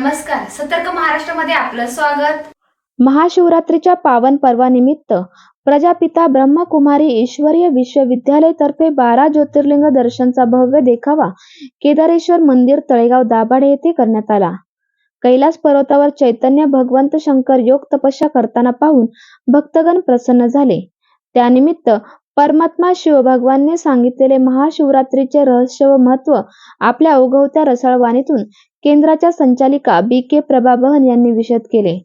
नमस्कार सतर्क महाराष्ट्रामध्ये आपलं स्वागत. महाशिवरात्रीच्या पावन पर्वानिमित्त प्रजापिता ब्रह्मकुमारी ईश्वरीय विश्वविद्यालय तर्फे बारा ज्योतिर्लिंग दर्शनचा भव्य देखावा केदारेश्वर मंदिर तळेगाव दाभाडे येथे करण्यात आला. कैलास पर्वतावर चैतन्य भगवंत शंकर योग तपस्या करताना पाहून भक्तगण प्रसन्न झाले. त्यानिमित्त परमात्मा शिवभगवानने सांगितलेले महाशिवरात्रीचे रहस्य व महत्त्व आपल्या उगवत्या रसाळवाणीतून केंद्राच्या संचालिका बी के प्रभाबहन यांनी विशद केले.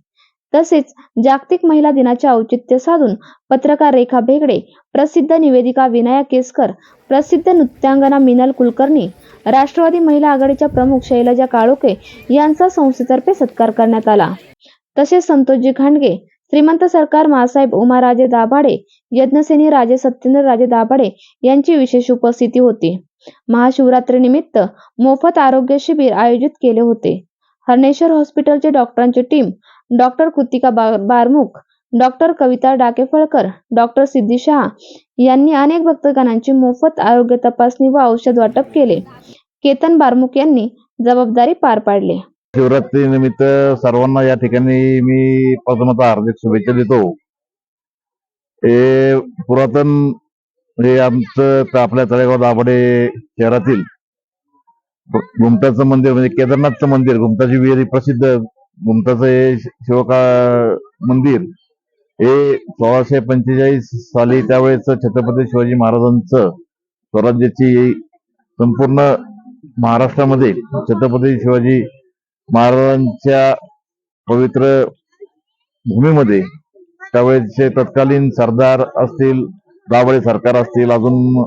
तसेच जागतिक महिला दिनाचे औचित्य साधून पत्रकार रेखा भेगडे प्रसिद्ध निवेदिका विनाया केसकर प्रसिद्ध नृत्यांगना मिनल कुलकर्णी राष्ट्रवादी महिला आघाडीच्या प्रमुख शैलजा काळोके यांचा संस्थेतर्फे सत्कार करण्यात आला. तसेच संतोषजी खांडगे श्रीमंत सरकार मासाहेब उमाराजे दाभाडे यज्ञसेनी राजे सत्येंद्र राजे दाभाडे यांची विशेष उपस्थिती होती. महाशिवरात्रीनिमित्त मोफत आरोग्य शिबिर आयोजित केले होते. हर्णेश्वर हॉस्पिटलचे डॉक्टरांची टीम डॉक्टर कृतिका बा- बारमुख डॉक्टर कविता डाकेफळकर डॉक्टर सिद्धी शहा यांनी अनेक भक्तगणांची मोफत आरोग्य तपासणी व औषध वाटप केले. केतन बारमुख यांनी जबाबदारी पार पाडली. शिवरात्री निमित्त सर्वांना या ठिकाणी मी प्रथमतः हार्दिक शुभेच्छा देतो. हे पुरातन हे आमचं आपल्या तळेगाव दाभडे शहरातील घुमटाचं मंदिर म्हणजे केदारनाथचं मंदिर घुमटाची विहिरी प्रसिद्ध घुमटाचं हे शिवका मंदिर. हे सोळाशे पंचेचाळीस साली त्यावेळेस छत्रपती शिवाजी महाराजांचं स्वराज्याची संपूर्ण महाराष्ट्रामध्ये छत्रपती शिवाजी महाराजांच्या पवित्र भूमीमध्ये त्यावेळेसचे तत्कालीन सरदार असतील दाभाडे सरकार असतील अजून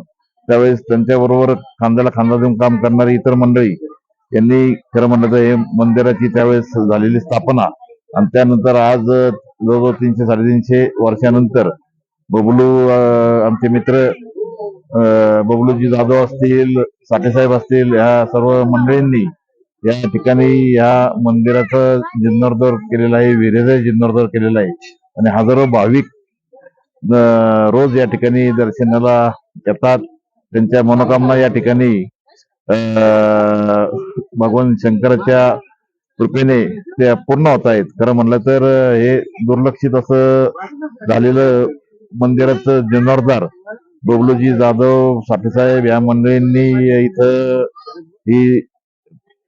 त्यावेळेस त्यांच्याबरोबर खांद्याला खांदा देऊन काम करणारी इतर मंडळी यांनी खरं म्हणलं तर हे मंदिराची त्यावेळेस झालेली स्थापना आणि त्यानंतर आज जवळजवळ तीनशे साडेतीनशे वर्षानंतर बबलू आमचे मित्र अं, बबलूजी जाधव असतील साठेसाहेब असतील ह्या सर्व मंडळींनी या ठिकाणी या मंदिराचं जीर्णोद्धार केलेला आहे विहिरेचा जीर्णोद्धार केलेला आहे. आणि हजारो भाविक रोज या ठिकाणी दर्शनाला येतात. त्यांच्या मनोकामना या ठिकाणी भगवान शंकराच्या कृपेने ते पूर्ण होत आहेत. खरं म्हणलं तर हे दुर्लक्षित असं झालेलं मंदिराचं जीर्णोद्धार बबलूजी जाधव साठेसाहेब या मंडळींनी इथं ही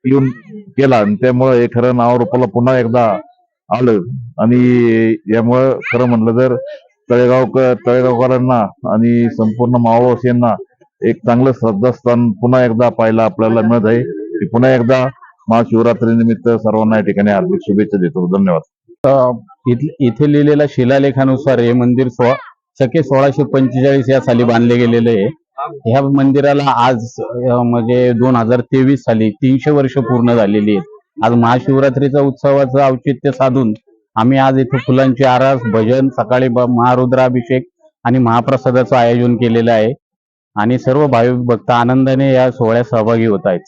येऊन केला. आणि त्यामुळं हे खरं नाव रूपाला पुन्हा एकदा आलं. आणि यामुळं खरं म्हणलं तर तळेगाव तळेगावकरांना आणि संपूर्ण मावळवासियांना एक चांगलं श्रद्धास्थान पुन्हा एकदा पाहायला आपल्याला मिळत आहे. की पुन्हा एकदा महाशिवरात्री निमित्त सर्वांना या ठिकाणी हार्दिक शुभेच्छा देतो. धन्यवाद. इथे लिहिलेल्या शिलालेखानुसार हे मंदिर सोळा सके सोळाशे पंचेचाळीस या साली बांधले गेलेले आहे. ह्या मंदिराला आज म्हणजे दोन हजार तेवीस साली तीनशे वर्ष पूर्ण झालेली आहेत. आज महाशिवरात्रीचा उत्सवाचं औचित्य साधून आम्ही आज इथे फुलांची आरास भजन सकाळी महारुद्राभिषेक आणि महाप्रसादाचं आयोजन केलेलं आहे. आणि सर्व भाविक भक्त आनंदाने या सोहळ्यात सहभागी होत आहेत.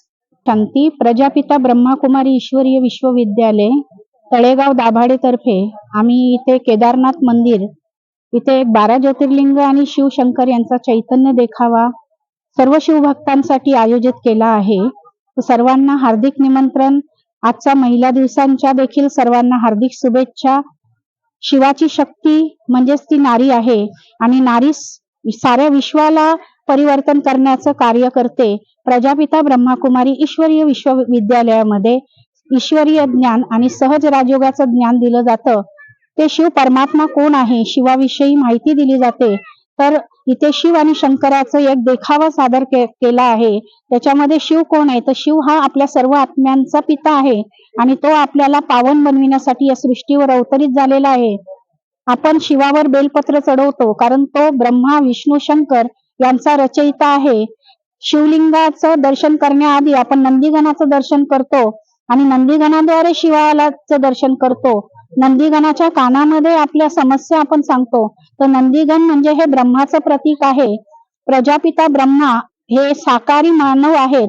शांती प्रजापिता ब्रह्माकुमारी ईश्वरीय विश्वविद्यालय तळेगाव दाभाडे तर्फे आम्ही इथे केदारनाथ मंदिर इथे एक बारा ज्योतिर्लिंग आणि शिवशंकर यांचा चैतन्य देखावा सर्व शिवभक्तांसाठी आयोजित केला आहे. सर्वांना हार्दिक निमंत्रण. आजचा महिला दिवसांच्या देखील सर्वांना हार्दिक शुभेच्छा. शिवाची शक्ती म्हणजेच ती नारी आहे आणि नारी साऱ्या विश्वाला परिवर्तन करण्याचं कार्य करते. प्रजापिता ब्रह्माकुमारी ईश्वरीय विश्वविद्यालयामध्ये ईश्वरीय ज्ञान आणि सहज राजयोगाचं ज्ञान दिलं जातं. ते शिव परमात्मा कोण आहे शिवाविषयी माहिती दिली जाते. तर इथे शिव आणि शंकराचं एक देखावा सादर के- केला आहे. त्याच्यामध्ये शिव कोण आहे? तर शिव हा आपल्या सर्व आत्म्यांचा पिता आहे आणि तो आपल्याला पावन बनविण्यासाठी या सृष्टीवर अवतरित झालेला आहे. आपण शिवावर बेलपत्र चढवतो कारण तो ब्रह्मा विष्णू शंकर यांचा रचयिता आहे. शिवलिंगाचं दर्शन करण्याआधी आपण नंदीगणाचं दर्शन करतो आणि नंदीगणाद्वारे शिवालाचं दर्शन करतो. नंदीगणाच्या कानामध्ये आपल्या समस्या आपण सांगतो. तर नंदीगण म्हणजे हे ब्रह्माचं प्रतीक आहे. प्रजापिता ब्रह्मा हे साकारी मानव आहेत.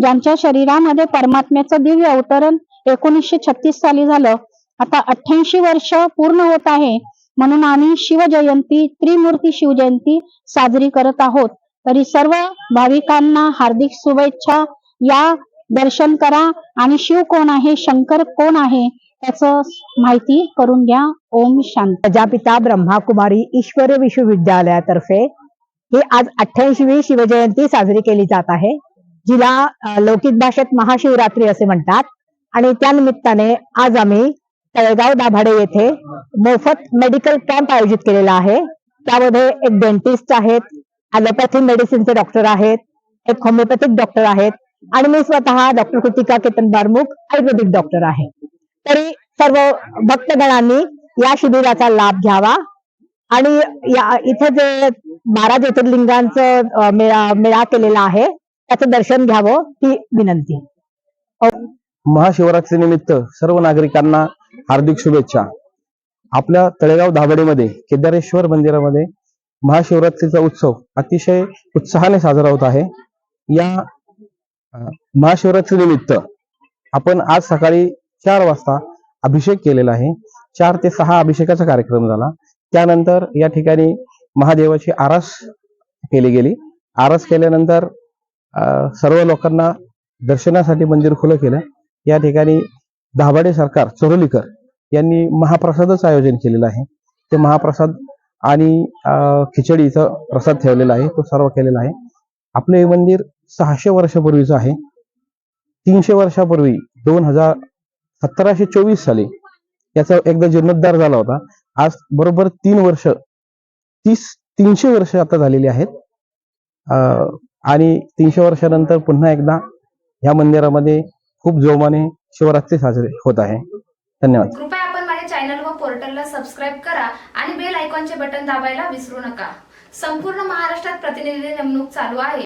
ज्यांच्या शरीरामध्ये परमात्म्याचं दिव्य अवतरण एकोणीसशे छत्तीस साली झालं. आता अठ्ठ्याऐंशी वर्ष पूर्ण होत आहे. म्हणून आम्ही शिवजयंती त्रिमूर्ती शिवजयंती साजरी करत आहोत. तरी सर्व भाविकांना हार्दिक शुभेच्छा. या दर्शन करा. आणि शिव कोण आहे? शंकर कोण आहे? त्याचं माहिती करून घ्या. ओम शांत. प्रजापिता ब्रह्माकुमारी ईश्वर विश्वविद्यालयातर्फे ही आज अठ्ठ्याऐंशीवी शिवजयंती साजरी केली जात आहे. जिला लौकिक भाषेत महाशिवरात्री असे म्हणतात. आणि त्या निमित्ताने आज आम्ही तळेगाव दाभाडे येथे मोफत मेडिकल कॅम्प आयोजित केलेला आहे. त्यामध्ये एक डेंटिस्ट आहेत ॲलोपॅथी मेडिसिनचे डॉक्टर आहेत एक होमिओपॅथिक डॉक्टर आहेत आणि मी स्वतः डॉक्टर कृतिका केतन बारमुख आयुर्वेदिक डॉक्टर आहे. तरी सर्व भक्तगणांनी या शिबिराचा लाभ घ्यावा. आणि या इथे जे बारा ज्योतिर्लिंगांचं मेळा मेळा केलेला आहे त्याचं दर्शन घ्यावं ही विनंती. महाशिवरात्री निमित्त सर्व नागरिकांना हार्दिक शुभेच्छा. आपल्या तळेगाव दाभाडेमध्ये केदारेश्वर मंदिरामध्ये महाशिवरात्रीचा उत्सव अतिशय उत्साहाने साजरा होत आहे. या महाशिवरात्री निमित्त आपण आज सकाळी चार वाजता अभिषेक केलेला आहे. चार ते सहा अभिषेकाचा कार्यक्रम झाला. त्यानंतर या ठिकाणी महादेवाची आरस केली गेली. आरस केल्यानंतर अं, सर्व लोकांना दर्शनासाठी मंदिर खुलं केलं. या ठिकाणी दाभाडे सरकार चरोलीकर यांनी महाप्रसादाचं आयोजन केलेलं आहे. ते महाप्रसाद आणि अं, खिचडीचा प्रसाद ठेवलेला आहे. तो सर्व केलेला आहे. आपलं हे मंदिर सहाशे वर्षापूर्वीचं आहे. तीनशे वर्षापूर्वी दोन हजार सतराशे चोवीस साली याचा एकदा जीर्णोद्धार झाला होता. आज बरोबर तीन वर्ष तीस तीनशे वर्ष आता झालेली आहेत. आणि तीनशे वर्षानंतर पुन्हा एकदा या मंदिरामध्ये खूप जोमाने शिवरात्री साजरी होत आहे. धन्यवाद. कृपया आपण माझ्या चॅनल व पोर्टलला सबस्क्राईब करा आणि बेल आयकॉनचे बटन दाबायला विसरू नका. संपूर्ण महाराष्ट्रात प्रतिनिधी नेमणूक चालू आहे.